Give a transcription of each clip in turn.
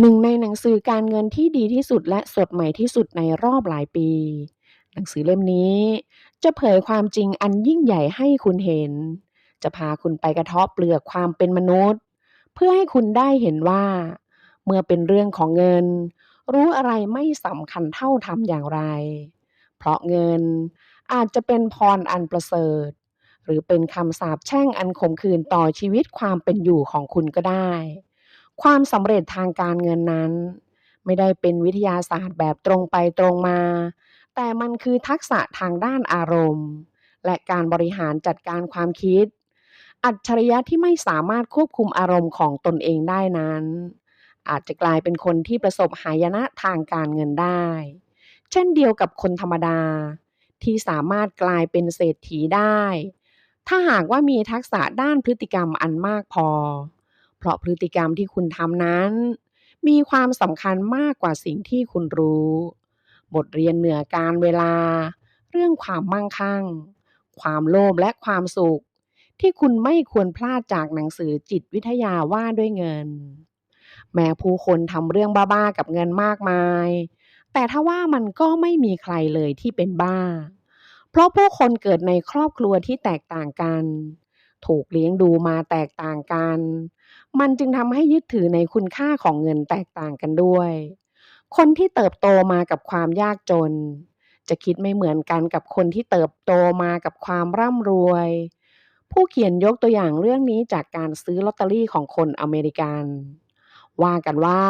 หนึ่งในหนังสือการเงินที่ดีที่สุดและสดใหม่ที่สุดในรอบหลายปี หนังสือเล่มนี้ จะเผยความจริงอันยิ่งใหญ่ให้คุณเห็น จะพาคุณไปกระเทาะเปลือกความเป็นมนุษย์ เพื่อให้คุณได้เห็นว่า เมื่อเป็นเรื่องของเงิน รู้อะไรไม่สำคัญเท่าทำอย่างไร เพราะเงินอาจจะเป็นพรอันประเสริฐ หรือเป็นคำสาปแช่งอันขมขื่นต่อชีวิตความเป็นอยู่ของคุณก็ได้ ความสำเร็จทางการเงินนั้น ไม่ได้เป็นวิทยาศาสตร์แบบตรงไปตรงมา แต่มันคือทักษะทางด้านอารมณ์ และการบริหารจัดการความคิด อัจฉริยะที่ไม่สามารถควบคุมอารมณ์ของตนเองได้นั้น อาจจะกลายเป็นคนที่ประสบหายนะทางการเงินได้ เช่นเดียวกับคนธรรมดา ที่สามารถกลายเป็นเศรษฐีได้ ถ้าหากว่ามีทักษะด้านพฤติกรรมอันมากพอ เพราะพฤติกรรมที่คุณทำนั้น มีความสำคัญมากกว่าสิ่งที่คุณรู้ บทเรียนเหนือการเวลา เรื่องความมั่งคั่ง ความโลภและความสุข ที่คุณไม่ควรพลาดจากหนังสือจิตวิทยาว่าด้วยเงิน แม้ผู้คนทำเรื่องบ้าๆกับเงินมากมาย แต่ถ้าว่ามันก็ไม่มีใครเลยที่เป็นบ้า เพราะผู้คนเกิดในครอบครัวที่แตกต่างกัน ถูกเลี้ยงดูมาแตกต่างกัน มันจึงทำให้ยึดถือในคุณค่าของเงินแตกต่างกันด้วย คนที่เติบโตมากับความยากจน จะคิดไม่เหมือนกันกับคนที่เติบโตมากับความร่ำรวย ผู้เขียนยกตัวอย่างเรื่องนี้จากการซื้อลอตเตอรี่ของคนอเมริกัน ว่ากันว่า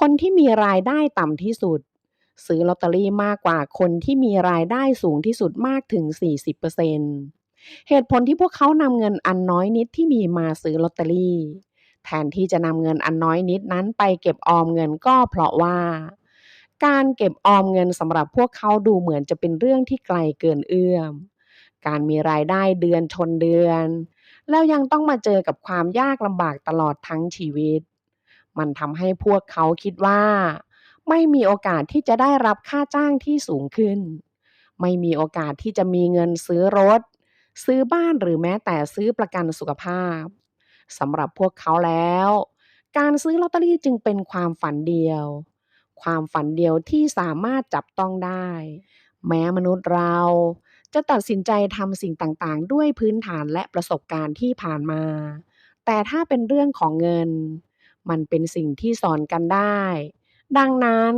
คนที่มีรายได้ต่ำที่สุด ซื้อลอตเตอรี่มากกว่าคนที่มีรายได้สูงที่สุดมากถึง 40%เหตุผลที่พวกเขานำเงินอันน้อยนิดที่มีมาซื้อลอตเตอรี่ แทนที่จะนำเงินอันน้อยนิดนั้นไปเก็บออมเงินก็เพราะว่า การเก็บออมเงินสำหรับพวกเขาดูเหมือนจะเป็นเรื่องที่ไกลเกินเอื้อม การมีรายได้เดือนชนเดือน แล้วยังต้องมาเจอกับความยากลำบากตลอดทั้งชีวิต มันทำให้พวกเขาคิดว่า ไม่มีโอกาสที่จะได้รับค่าจ้างที่สูงขึ้น ไม่มีโอกาสที่จะมีเงินซื้อรถ ซื้อบ้านหรือแม้แต่ซื้อประกันสุขภาพ สำหรับพวกเขาแล้ว การซื้อลอตเตอรี่จึงเป็นความฝันเดียว ความฝันเดียวที่สามารถจับต้องได้ แม้มนุษย์เราจะตัดสินใจทำสิ่งต่างๆ ด้วยพื้นฐานและประสบการณ์ที่ผ่านมา แต่ถ้าเป็นเรื่องของเงิน มันเป็นสิ่งที่สอนกันได้ ดังนั้น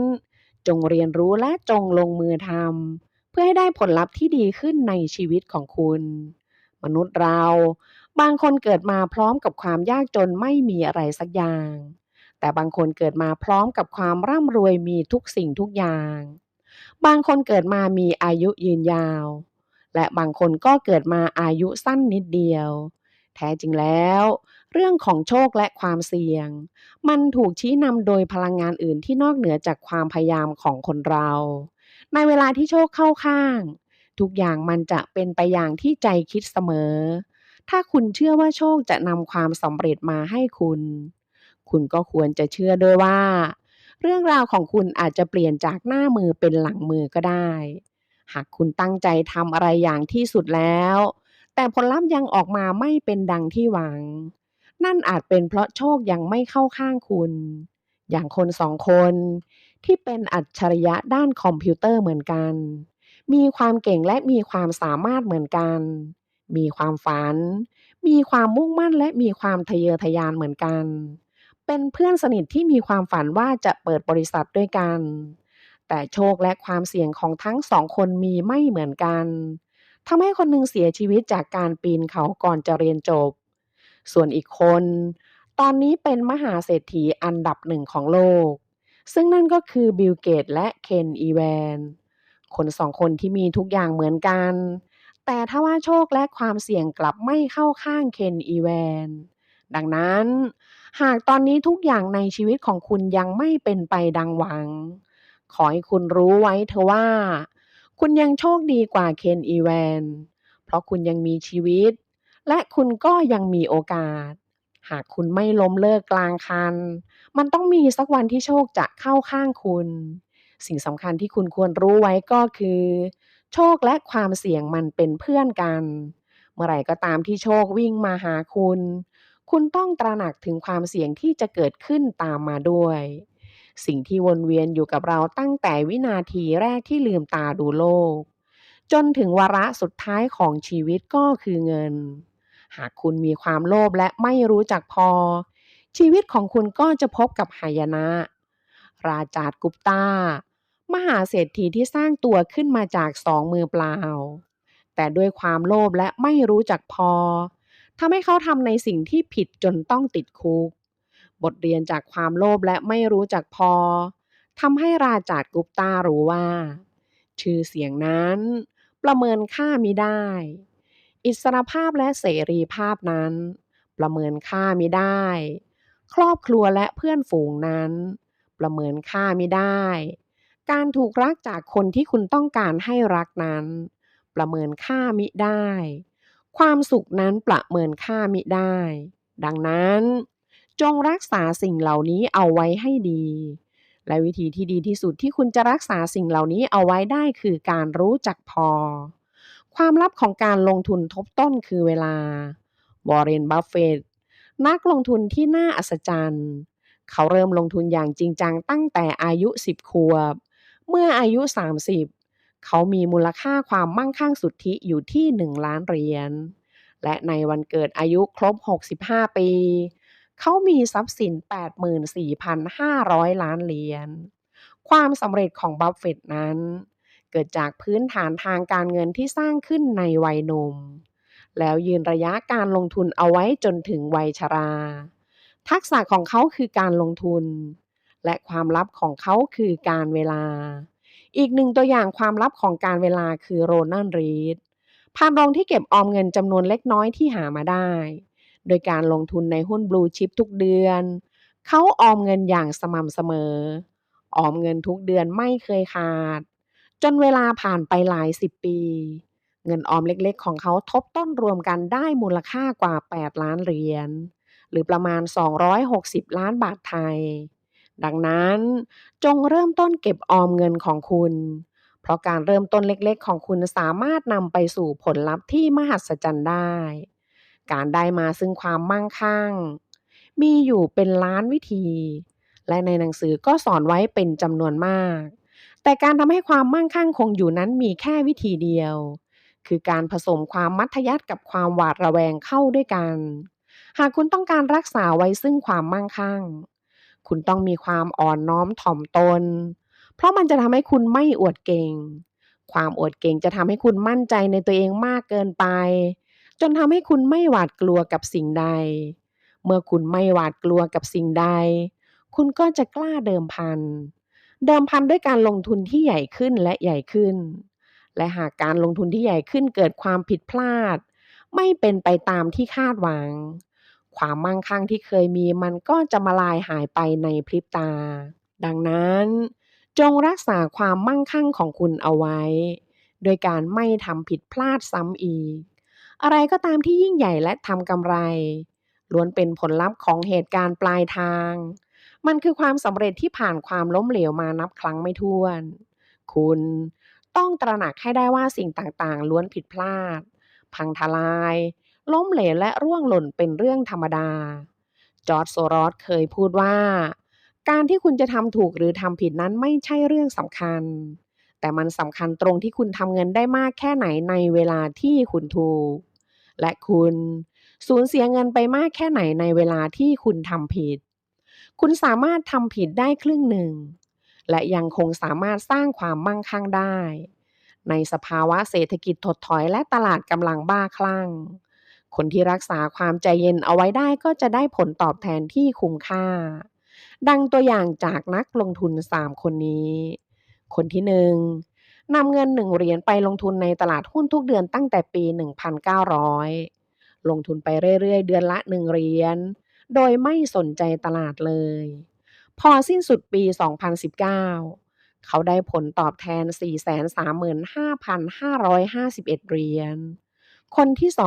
จงเรียนรู้และจงลงมือทำเพื่อให้ได้ผลลัพธ์ที่ดีขึ้นในชีวิตของคุณ มนุษย์เรา บางคนเกิดมาพร้อมกับความยากจนไม่มีอะไรสักอย่าง แต่บางคนเกิดมาพร้อมกับความร่ำรวยมีทุกสิ่งทุกอย่าง บางคนเกิดมามีอายุยืนยาว และบางคนก็เกิดมาอายุสั้นนิดเดียว แท้จริงแล้ว เรื่องของโชคและความเสี่ยง มันถูกชี้นำโดยพลังงานอื่นที่นอกเหนือจากความพยายามของคนเรา ในเวลาที่โชคเข้าข้าง ทุกอย่างมันจะเป็นไปอย่างที่ใจคิดเสมอ ถ้าคุณเชื่อว่าโชคจะนำความสำเร็จมาให้คุณ คุณก็ควรจะเชื่อด้วยว่า เรื่องราวของคุณอาจจะเปลี่ยนจากหน้ามือเป็นหลังมือก็ได้ หากคุณตั้งใจทำอะไรอย่างที่สุดแล้ว แต่ผลลัพธ์ยังออกมาไม่เป็นดังที่หวัง นั่นอาจเป็นเพราะโชคยังไม่เข้าข้างคุณ อย่างคนสองคนที่เป็นอัจฉริยะด้านคอมพิวเตอร์เหมือนกัน มีความเก่งและมีความสามารถเหมือนกัน มีความฝัน มีความมุ่งมั่นและมีความทะเยอทะยานเหมือนกัน เป็นเพื่อนสนิทที่มีความฝันว่าจะเปิดบริษัทด้วยกัน แต่โชคและความเสี่ยงของทั้งสองคนมีไม่เหมือนกันทำให้คนหนึ่งเสียชีวิตจากการปีนเขาก่อนจะเรียนจบ ส่วนอีกคน ตอนนี้เป็นมหาเศรษฐีอันดับหนึ่งของโลก ซึ่งนั่นก็คือบิลเกตและเคนอีแวน คนสองคนที่มีทุกอย่างเหมือนกัน แต่ถ้าว่าโชคและความเสี่ยงกลับไม่เข้าข้างเคนอีแวนดังนั้น หากตอนนี้ทุกอย่างในชีวิตของคุณยังไม่เป็นไปดังหวัง ขอให้คุณรู้ไว้เถอะว่า คุณยังโชคดีกว่าเคนอีแวนเพราะคุณยังมีชีวิต และคุณก็ยังมีโอกาส หากคุณไม่ล้มเลิกกลางคัน มันต้องมีสักวันที่โชคจะเข้าข้างคุณ สิ่งสำคัญที่คุณควรรู้ไว้ก็คือ โชคและความเสี่ยงมันเป็นเพื่อนกัน เมื่อไหร่ก็ตามที่โชควิ่งมาหาคุณ คุณต้องตระหนักถึงความเสี่ยงที่จะเกิดขึ้นตามมาด้วย สิ่งที่วนเวียนอยู่กับเราตั้งแต่วินาทีแรกที่ลืมตาดูโลก จนถึงวาระสุดท้ายของชีวิตก็คือเงิน หากคุณมีความโลภและไม่รู้จักพอ ชีวิตของคุณก็จะพบกับหายนะ ราจาดกุปตา มหาเศรษฐีที่สร้างตัวขึ้นมาจากสองมือเปล่า แต่ด้วยความโลภและไม่รู้จักพอทำให้เขาทำในสิ่งที่ผิดจนต้องติดคุก บทเรียนจากความโลภและไม่รู้จักพอทำให้ราจาดกุปตารู้ว่า ชื่อเสียงนั้นประเมินค่ามิได้ อิสรภาพและเสรีภาพนั้น ประเมินค่ามิได้ ครอบครัวและเพื่อนฝูงนั้น ประเมินค่ามิได้ การถูกรักจากคนที่คุณต้องการให้รักนั้น ประเมินค่ามิได้ ความสุขนั้นประเมินค่ามิได้ ดังนั้น จงรักษาสิ่งเหล่านี้เอาไว้ให้ดี และวิธีที่ดีที่สุดที่คุณจะรักษาสิ่งเหล่านี้เอาไว้ได้คือการรู้จักพอ ความลับของการลงทุนทบต้นคือเวลาวอร์เรนบัฟเฟตต์นักลงทุนที่น่าอัศจรรย์ เขาเริ่มลงทุนอย่างจริงจังตั้งแต่อายุ 10 ขวบ เมื่ออายุ 30 เขามีมูลค่าความมั่งคั่งสุทธิอยู่ที่ 1 ล้านเหรียญ และในวันเกิดอายุครบ 65 ปี เขามีทรัพย์สิน 84,500 ล้านเหรียญ ความสำเร็จของบัฟเฟต์นั้น เกิดจากพื้นฐานทางการเงินที่สร้างขึ้นในวัยหนุ่ม แล้วยืนระยะการลงทุนเอาไว้จนถึงวัยชรา ทักษะของเขาคือการลงทุน และความลับของเขาคือการเวลา อีกหนึ่งตัวอย่างความลับของการเวลาคือโรนัลรีดพานโรงที่เก็บออมเงินจำนวนเล็กน้อยที่หามาได้ โดยการลงทุนในหุ้นบลูชิปทุกเดือน เขาออมเงินอย่างสม่ำเสมอ ออมเงินทุกเดือนไม่เคยขาด จนเวลาผ่านไปหลายสิบปี เงินออมเล็กๆ ของเขาทบต้นรวมกันได้มูลค่ากว่า 8 ล้านเหรียญหรือประมาณ 260 ล้านบาทไทย ดังนั้นจงเริ่มต้นเก็บออมเงินของคุณ เพราะการเริ่มต้นเล็กๆ ของคุณสามารถนำไปสู่ผลลัพธ์ที่มหัศจรรย์ได้ การได้มาซึ่งความมั่งคั่ง มีอยู่เป็นล้านวิธี และในหนังสือก็สอนไว้เป็นจำนวนมาก แต่การทำให้ความมั่งคั่งคงอยู่นั้นมีแค่วิธีเดียว คือการผสมความมัธยัสถ์กับความหวาดระแวงเข้าด้วยกัน หากคุณต้องการรักษาไว้ซึ่งความมั่งคั่ง คุณต้องมีความอ่อนน้อมถ่อมตน เพราะมันจะทำให้คุณไม่อวดเก่ง ความอวดเก่งจะทำให้คุณมั่นใจในตัวเองมากเกินไป จนทำให้คุณไม่หวาดกลัวกับสิ่งใด เมื่อคุณไม่หวาดกลัวกับสิ่งใด คุณก็จะกล้าเดิมพัน เดิมพันด้วยการลงทุนที่ใหญ่ขึ้นและใหญ่ขึ้น และหากการลงทุนที่ใหญ่ขึ้นเกิดความผิดพลาด ไม่เป็นไปตามที่คาดหวัง ความมั่งคั่งที่เคยมีมันก็จะมาลายหายไปในพริบตา ดังนั้น จงรักษาความมั่งคั่งของคุณเอาไว้ โดยการไม่ทำผิดพลาดซ้ำอีก อะไรก็ตามที่ยิ่งใหญ่และทำกำไร ล้วนเป็นผลลัพธ์ของเหตุการณ์ปลายทาง มันคือความสำเร็จที่ผ่านความล้มเหลวมานับครั้งไม่ถ้วน คุณต้องตระหนักให้ได้ว่าสิ่งต่างๆ ล้วนผิดพลาด พังทลาย ล้มเหลวและร่วงหล่นเป็นเรื่องธรรมดา จอร์จโซรอสเคยพูดว่า การที่คุณจะทำถูกหรือทำผิดนั้นไม่ใช่เรื่องสำคัญ แต่มันสำคัญตรงที่คุณทำเงินได้มากแค่ไหนในเวลาที่คุณถูก และคุณสูญเสียเงินไปมากแค่ไหนในเวลาที่คุณทำผิด คุณสามารถทำผิดได้ครึ่งหนึ่ง และยังคงสามารถสร้างความมั่งคั่งได้ ในสภาวะเศรษฐกิจถดถอยและตลาดกำลังบ้าคลั่ง คนที่รักษาความใจเย็นเอาไว้ได้ก็จะได้ผลตอบแทนที่คุ้มค่า ดังตัวอย่างจากนักลงทุน 3 คนนี้ คนที่1นำเงิน 1 เหรียญไปลงทุนในตลาดหุ้นทุกเดือนตั้งแต่ปี 1900 ลงทุนไปเรื่อยๆ เดือนละ 1 เหรียญ โดยไม่สนใจตลาดเลย พอสิ้นสุดปี 2019 เขาได้ผลตอบแทน 435,551 เหรียญ คนที่ 2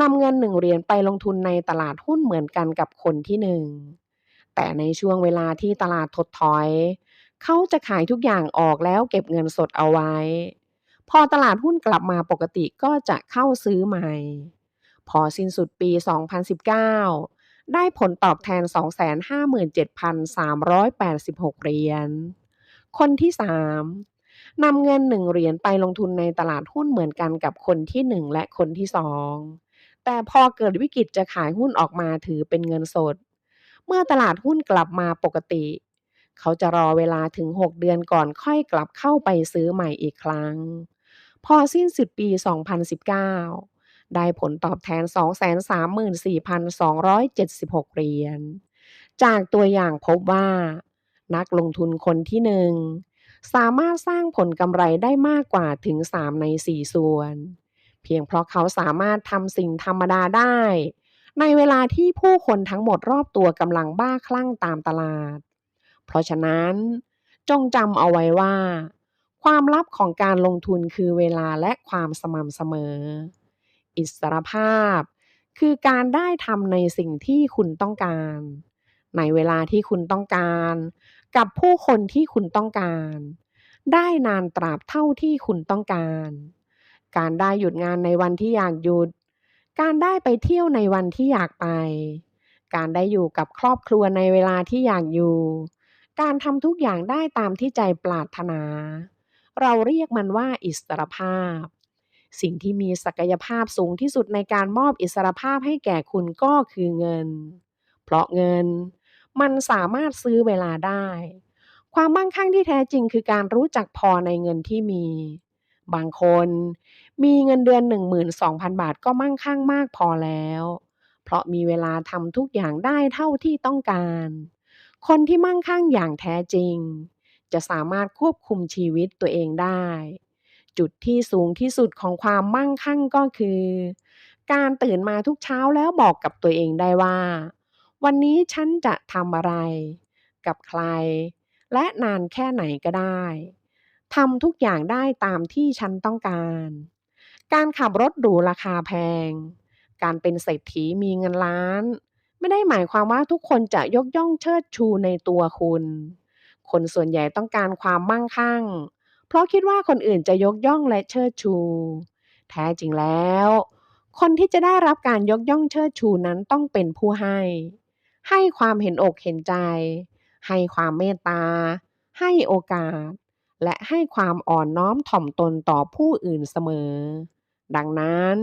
นำเงิน1เหรียญไปลงทุนในตลาดหุ้นเหมือนกันกับคนที่1แต่ในช่วงเวลาที่ตลาดถดถอย เขาจะขายทุกอย่างออกแล้วเก็บเงินสดเอาไว้ พอตลาดหุ้นกลับมาปกติก็จะเข้าซื้อใหม่ พอสิ้นสุดปี 2019 ได้ผลตอบแทน 257,386 เหรียญ คนที่ 3นำเงิน 1 เหรียญไปลงทุนในตลาดหุ้นเหมือนกันกับคนที่ 1 และคนที่ 2 แต่พอเกิดวิกฤตจะขายหุ้นออกมาถือเป็นเงินสด เมื่อตลาดหุ้นกลับมาปกติ เขาจะรอเวลาถึง 6 เดือนก่อนค่อยกลับเข้าไปซื้อใหม่อีกครั้ง พอสิ้นสุดปี 2019 ได้ผลตอบแทน 234,276 เหรียญ จากตัวอย่างพบว่า นักลงทุนคนที่1สามารถสร้างผลกำไรได้มากกว่าถึง 3 ใน 4 ส่วน เพียงเพราะเขาสามารถทำสิ่งธรรมดาได้ ในเวลาที่ผู้คนทั้งหมดรอบตัวกำลังบ้าคลั่งตามตลาด เพราะฉะนั้น จงจำเอาไว้ว่า ความลับของการลงทุนคือเวลาและความสม่ำเสมอ อิสรภาพ คือการได้ทำในสิ่งที่คุณต้องการ ในเวลาที่คุณต้องการ กับผู้คนที่คุณต้องการ ได้นานตราบเท่าที่คุณต้องการ การได้หยุดงานในวันที่อยากหยุด การได้ไปเที่ยวในวันที่อยากไป การได้อยู่กับครอบครัวในเวลาที่อยากอยู่ การทำทุกอย่างได้ตามที่ใจปรารถนา เราเรียกมันว่าอิสรภาพ สิ่งที่มีศักยภาพสูงที่สุดในการมอบอิสรภาพให้แก่คุณก็คือเงิน เพราะเงิน มันสามารถซื้อเวลาได้ความมั่งคั่งที่แท้จริงคือการรู้จักพอในเงินที่มี บางคน มีเงินเดือน 12,000 บาทก็มั่งคั่งมากพอแล้ว เพราะมีเวลาทำทุกอย่างได้เท่าที่ต้องการ คนที่มั่งคั่งอย่างแท้จริง จะสามารถควบคุมชีวิตตัวเองได้ จุดที่สูงที่สุดของความมั่งคั่งก็คือ การตื่นมาทุกเช้าแล้วบอกกับตัวเองได้ว่า วันนี้ฉันจะทำอะไร กับใคร และนานแค่ไหนก็ได้ทำทุกอย่างได้ตามที่ฉันต้องการ การขับรถหรูราคาแพง การเป็นเศรษฐีมีเงินล้าน ไม่ได้หมายความว่าทุกคนจะยกย่องเชิดชูในตัวคุณ คนส่วนใหญ่ต้องการความมั่งคั่ง เพราะคิดว่าคนอื่นจะยกย่องและเชิดชู แท้จริงแล้ว คนที่จะได้รับการยกย่องเชิดชูนั้นต้องเป็นผู้ให้ ให้ความเห็นอกเห็นใจ ให้ความเมตตา ให้โอกาสและให้ความอ่อนน้อมถ่อมตนต่อผู้อื่นเสมอ ดังนั้น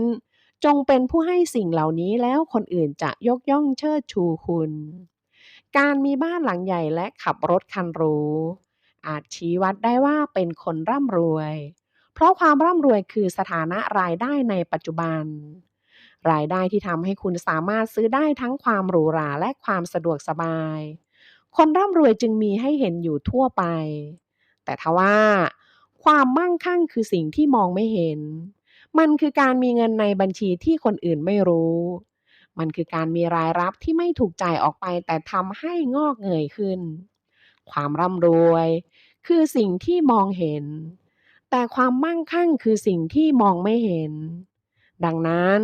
จงเป็นผู้ให้สิ่งเหล่านี้แล้วคนอื่นจะยกย่องเชิดชูคุณ การมีบ้านหลังใหญ่และขับรถคันหรูอาจชี้วัดได้ว่าเป็นคนร่ำรวย เพราะความร่ำรวยคือสถานะรายได้ในปัจจุบัน รายได้ที่ทำให้คุณสามารถซื้อได้ทั้งความหรูหราและความสะดวกสบาย คนร่ำรวยจึงมีให้เห็นอยู่ทั่วไป แต่ทว่า ความมั่งคั่งคือสิ่งที่มองไม่เห็น มันคือการมีเงินในบัญชีที่คนอื่นไม่รู้ มันคือการมีรายรับที่ไม่ถูกจ่ายออกไป แต่ทำให้งอกเงยขึ้น ความร่ำรวย คือสิ่งที่มองเห็น แต่ความมั่งคั่งคือสิ่งที่มองไม่เห็น ดังนั้น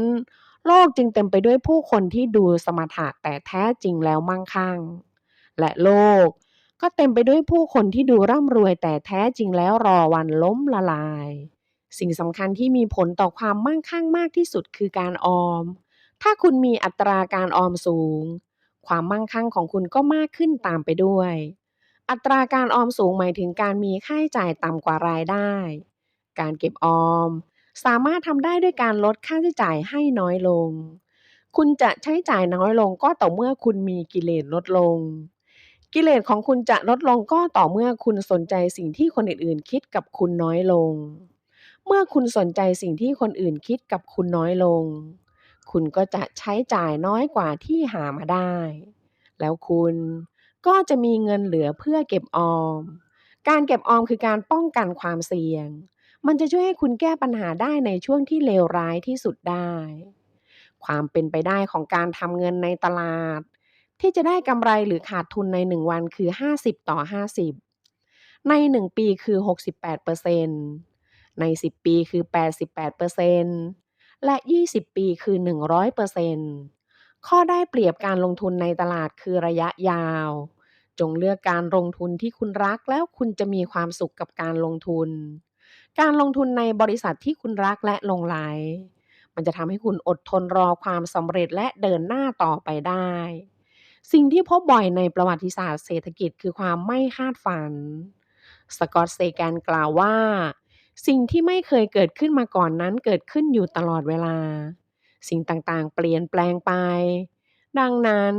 โลกจึงเต็มไปด้วยผู้คนที่ดูสมถะแต่แท้จริงแล้วมั่งคั่ง และโลกก็เต็มไปด้วยผู้คนที่ดูร่ำรวยแต่แท้จริงแล้วรอวันล้มละลาย สิ่งสำคัญที่มีผลต่อความมั่งคั่งมากที่สุดคือการออม ถ้าคุณมีอัตราการออมสูง ความมั่งคั่งของคุณก็มากขึ้นตามไปด้วย อัตราการออมสูงหมายถึงการมีค่าใช้จ่ายต่ำกว่ารายได้ การเก็บออม สามารถทำได้ด้วยการลดค่าใช้จ่ายให้น้อยลง คุณจะใช้จ่ายน้อยลงก็ต่อเมื่อคุณมีกิเลสลดลงกิเลสของคุณจะลดลงก็ต่อเมื่อคุณสนใจสิ่งที่คนอื่นๆ คิดกับคุณน้อยลง เมื่อคุณสนใจสิ่งที่คนอื่นคิดกับคุณน้อยลง คุณก็จะใช้จ่ายน้อยกว่าที่หามาได้ แล้วคุณก็จะมีเงินเหลือเพื่อเก็บออม การเก็บออมคือการป้องกันความเสี่ยง มันจะช่วยให้คุณแก้ปัญหาได้ในช่วงที่เลวร้ายที่สุดได้ ความเป็นไปได้ของการทำเงินในตลาด ที่จะได้กำไรหรือขาดทุนใน 1 วันคือ 50 ต่อ 50 ใน 1 ปีคือ 68% ใน 10 ปีคือ 88%และ 20 ปีคือ 100%ข้อได้เปรียบการลงทุนในตลาดคือระยะยาว จงเลือกการลงทุนที่คุณรักแล้วคุณจะมีความสุขกับการลงทุน การลงทุนในบริษัทที่คุณรักและลงใหล มันจะทำให้คุณอดทนรอความสำเร็จและเดินหน้าต่อไปได้สิ่งที่พบบ่อยในประวัติศาสตร์เศรษฐกิจคือความไม่คาดฝัน สกอตเซแกนกล่าวว่า สิ่งที่ไม่เคยเกิดขึ้นมาก่อนนั้นเกิดขึ้นอยู่ตลอดเวลา สิ่งต่างๆ เปลี่ยนแปลงไป ดังนั้น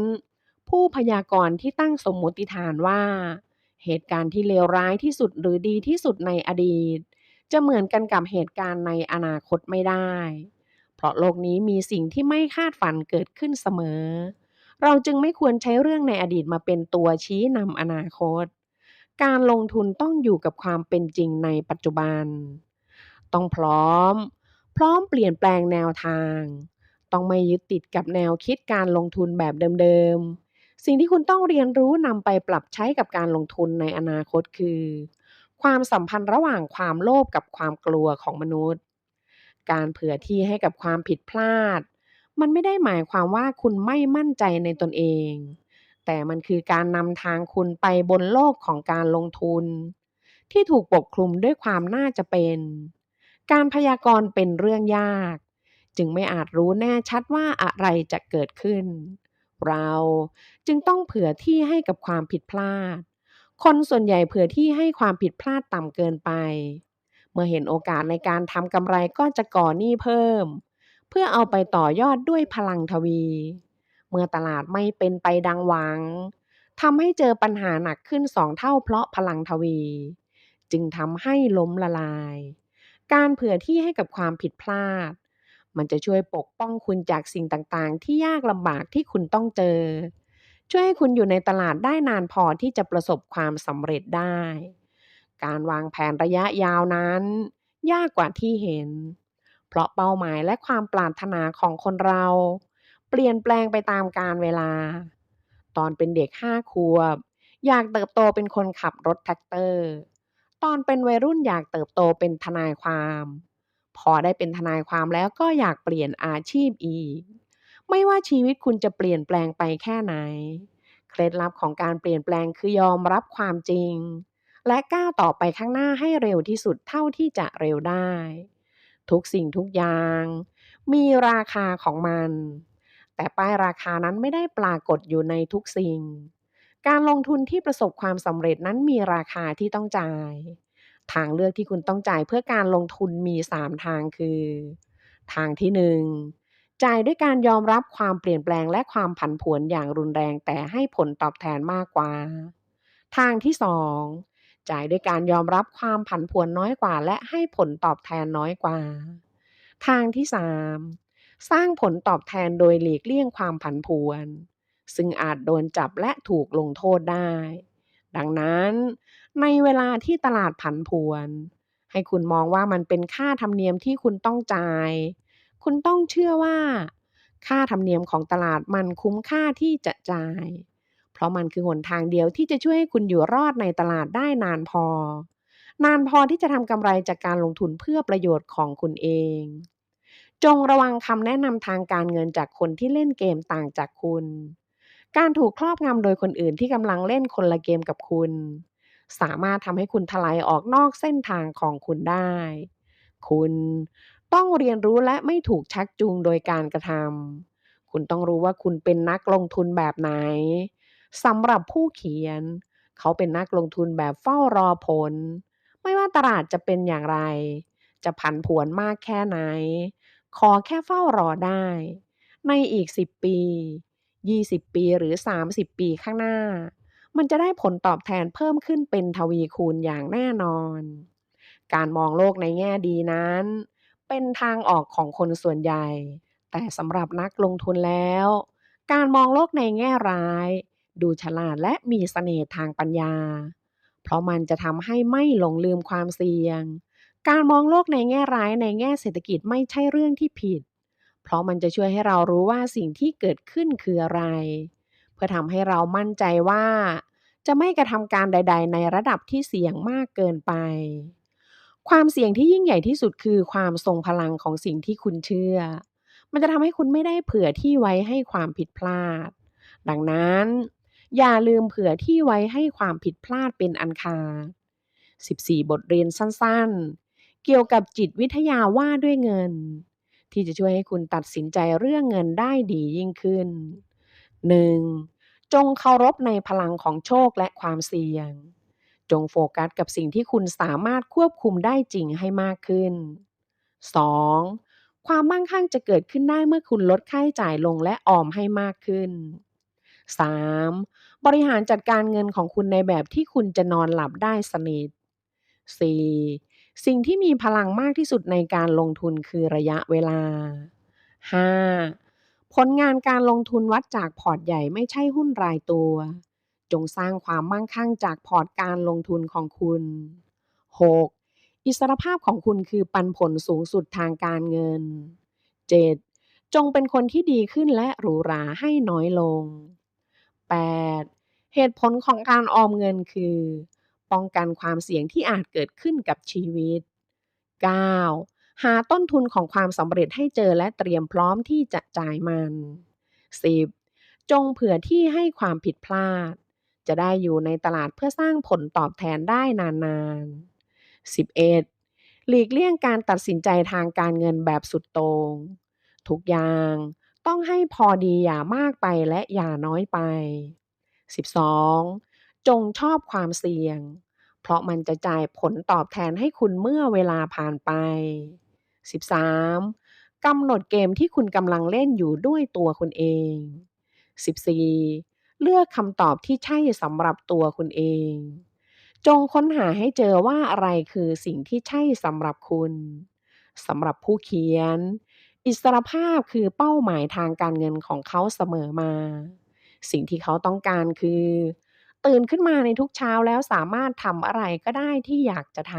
ผู้พยากรณ์ที่ตั้งสมมติฐานว่า เหตุการณ์ที่เลวร้ายที่สุดหรือดีที่สุดในอดีต จะเหมือนกันกับเหตุการณ์ในอนาคตไม่ได้ เพราะโลกนี้มีสิ่งที่ไม่คาดฝันเกิดขึ้นเสมอ เราจึงไม่ควรใช้เรื่องในอดีตมาเป็นตัวชี้นำอนาคต การลงทุนต้องอยู่กับความเป็นจริงในปัจจุบัน ต้องพร้อม พร้อมเปลี่ยนแปลงแนวทาง ต้องไม่ยึดติดกับแนวคิดการลงทุนแบบเดิมๆ สิ่งที่คุณต้องเรียนรู้นำไปปรับใช้กับการลงทุนในอนาคตคือ ความสัมพันธ์ระหว่างความโลภกับความกลัวของมนุษย์ การเผื่อที่ให้กับความผิดพลาด มันไม่ได้หมายความว่าคุณไม่มั่นใจในตนเอง แต่มันคือการนำทางคุณไปบนโลกของการลงทุน ที่ถูกปกคลุมด้วยความน่าจะเป็น การพยากรณ์เป็นเรื่องยาก จึงไม่อาจรู้แน่ชัดว่าอะไรจะเกิดขึ้น เราจึงต้องเผื่อที่ให้กับความผิดพลาด คนส่วนใหญ่เผื่อที่ให้ความผิดพลาดต่ำเกินไป เมื่อเห็นโอกาสในการทำกำไรก็จะก่อหนี้เพิ่ม เพื่อเอาไปต่อยอดด้วยพลังทวี เมื่อตลาดไม่เป็นไปดังหวังทำให้เจอปัญหาหนักขึ้นสองเท่าเพราะพลังทวี จึงทำให้ล้มละลาย การเผื่อที่ให้กับความผิดพลาด มันจะช่วยปกป้องคุณจากสิ่งต่างๆ ที่ยากลำบากที่คุณต้องเจอ ช่วยให้คุณอยู่ในตลาดได้นานพอที่จะประสบความสำเร็จได้ การวางแผนระยะยาวนั้น ยากกว่าที่เห็น เพราะเป้าหมายและความปรารถนาของคนเรา เปลี่ยนแปลงไปตามกาลเวลา ตอนเป็นเด็กห้าขวบ อยากเติบโตเป็นคนขับรถแท็กเตอร์ ตอนเป็นวัยรุ่นอยากเติบโตเป็นทนายความ พอได้เป็นทนายความแล้วก็อยากเปลี่ยนอาชีพอีก ไม่ว่าชีวิตคุณจะเปลี่ยนแปลงไปแค่ไหน เคล็ดลับของการเปลี่ยนแปลงคือยอมรับความจริง และก้าวต่อไปข้างหน้าให้เร็วที่สุดเท่าที่จะเร็วได้ ทุกสิ่งทุกอย่าง มีราคาของมัน แต่ป้ายราคานั้นไม่ได้ปรากฏอยู่ในทุกสิ่ง การลงทุนที่ประสบความสำเร็จนั้นมีราคาที่ต้องจ่าย ทางเลือกที่คุณต้องจ่ายเพื่อการลงทุนมี 3 ทางคือ ทางที่ 1 จ่ายด้วยการยอมรับความเปลี่ยนแปลงและความผันผวนอย่างรุนแรงแต่ให้ผลตอบแทนมากกว่า ทางที่ 2 จ่ายด้วยการยอมรับความผันผวนน้อยกว่า และให้ผลตอบแทนน้อยกว่า ทางที่ 3 สร้างผลตอบแทนโดยหลีกเลี่ยงความผันผวน ซึ่งอาจโดนจับและถูกลงโทษได้ ดังนั้นในเวลาที่ตลาดผันผวน ให้คุณมองว่ามันเป็นค่าธรรมเนียมที่คุณต้องจ่าย คุณต้องเชื่อว่า ค่าธรรมเนียมของตลาดมันคุ้มค่าที่จะจ่าย เพราะมันคือหนทางเดียวที่จะช่วยให้คุณอยู่รอดในตลาดได้นานพอ นานพอที่จะทำกำไรจากการลงทุนเพื่อประโยชน์ของคุณเอง จงระวังคำแนะนำทางการเงินจากคนที่เล่นเกมต่างจากคุณ การถูกครอบงำโดยคนอื่นที่กำลังเล่นคนละเกมกับคุณ สามารถทำให้คุณถลายออกนอกเส้นทางของคุณได้ คุณต้องเรียนรู้และไม่ถูกชักจูงโดยการกระทำ คุณต้องรู้ว่าคุณเป็นนักลงทุนแบบไหน สำหรับผู้เขียน เขาเป็นนักลงทุนแบบเฝ้ารอผล ไม่ว่าตลาดจะเป็นอย่างไร จะผันผวนมากแค่ไหน ขอแค่เฝ้ารอได้ ในอีก 10 ปี 20 ปีหรือ 30 ปีข้างหน้า มันจะได้ผลตอบแทนเพิ่มขึ้นเป็นทวีคูณอย่างแน่นอน การมองโลกในแง่ดีนั้น เป็นทางออกของคนส่วนใหญ่ แต่สำหรับนักลงทุนแล้ว การมองโลกในแง่ร้าย ดูฉลาดและมีเสน่ห์ทางปัญญา เพราะมันจะทำให้ไม่หลงลืมความเสี่ยง การมองโลกในแง่ร้ายในแง่เศรษฐกิจไม่ใช่เรื่องที่ผิด เพราะมันจะช่วยให้เรารู้ว่าสิ่งที่เกิดขึ้นคืออะไร เพื่อทำให้เรามั่นใจว่า จะไม่กระทำการใด ๆ ในระดับที่เสี่ยงมากเกินไป ความเสี่ยงที่ยิ่งใหญ่ที่สุดคือความทรงพลังของสิ่งที่คุณเชื่อ มันจะทำให้คุณไม่ได้เผื่อที่ไว้ให้ความผิดพลาด ดังนั้น อย่าลืมเผื่อที่ไว้ให้ความผิดพลาดเป็นอันขาด14 บทเรียนสั้นๆ เกี่ยวกับจิตวิทยาว่าด้วยเงิน ที่จะช่วยให้คุณตัดสินใจเรื่องเงินได้ดียิ่งขึ้น 1. จงเคารพในพลังของโชคและความเสี่ยง จงโฟกัสกับสิ่งที่คุณสามารถควบคุมได้จริงให้มากขึ้น 2. ความมั่งคั่งจะเกิดขึ้นได้เมื่อคุณลดค่าใช้จ่ายลงและออมให้มากขึ้น 3. บริหารจัดการเงินของคุณในแบบที่คุณจะนอนหลับได้สนิท 4. สิ่งที่มีพลังมากที่สุดในการลงทุนคือระยะเวลา 5. ผลงานการลงทุนวัดจากพอร์ตใหญ่ไม่ใช่หุ้นรายตัว จงสร้างความมั่งคั่งจากพอร์ตการลงทุนของคุณ 6. อิสรภาพของคุณคือปันผลสูงสุดทางการเงิน 7. จงเป็นคนที่ดีขึ้นและหรูหราให้น้อยลง 8. เหตุผลของการออมเงินคือ ป้องกันความเสี่ยงที่อาจเกิดขึ้นกับชีวิต 9. หาต้นทุนของความสำเร็จให้เจอและเตรียมพร้อมที่จะจ่ายมัน 10. จงเผื่อที่ให้ความผิดพลาด จะได้อยู่ในตลาดเพื่อสร้างผลตอบแทนได้นานๆ 11. หลีกเลี่ยงการตัดสินใจทางการเงินแบบสุดโตง่งทุกอย่างต้องให้พอดีอย่ามากไปและอย่าน้อยไป 12. จงชอบความเสี่ยง เพราะมันจะจ่ายผลตอบแทนให้คุณเมื่อเวลาผ่านไป 13. กำหนดเกมที่คุณกำลังเล่นอยู่ด้วยตัวคุณเอง 14. เลือกคำตอบที่ใช่สำหรับตัวคุณเอง จงค้นหาให้เจอว่าอะไรคือสิ่งที่ใช่สำหรับคุณสำหรับผู้เขียน อิสรภาพคือเป้าหมายทางการเงินของเขาเสมอมา สิ่งที่เขาต้องการคือ ตื่นขึ้นมาในทุกเช้าแล้วสามารถทำอะไรก็ได้ที่อยากจะท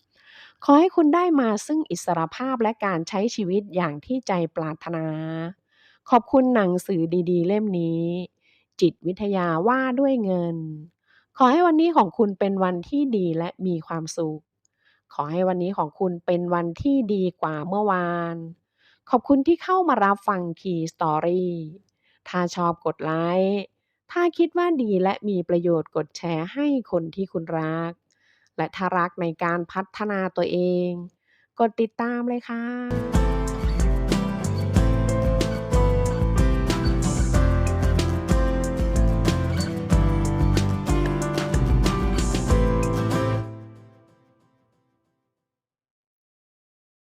ำขอให้คุณได้มาซึ่งอิสรภาพและการใช้ชีวิตอย่างที่ใจปรารถนา ขอบคุณหนังสือดีๆ เล่มนี้ จิตวิทยาว่าด้วยเงิน ขอให้วันนี้ของคุณเป็นวันที่ดีและมีความสุข ขอให้วันนี้ของคุณเป็นวันที่ดีกว่าเมื่อวาน ขอบคุณที่เข้ามารับฟัง Key Story ถ้าชอบกดไลค์ ถ้าคิดว่าดีและมีประโยชน์กดแชร์ให้คนที่คุณรัก และถ้ารักในการพัฒนาตัวเอง กดติดตามเลยค่ะ